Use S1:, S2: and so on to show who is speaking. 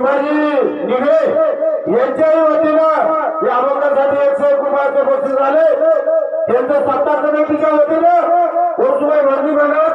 S1: शिवाजी निघे. यांच्याही वतीनं या अभंगासाठी एकशे एक रुपयाचे बक्षीस झाले. त्यांचं सत्ता समितीच्या वतीनं वर्षुबाई वर्दी मंडळाच्या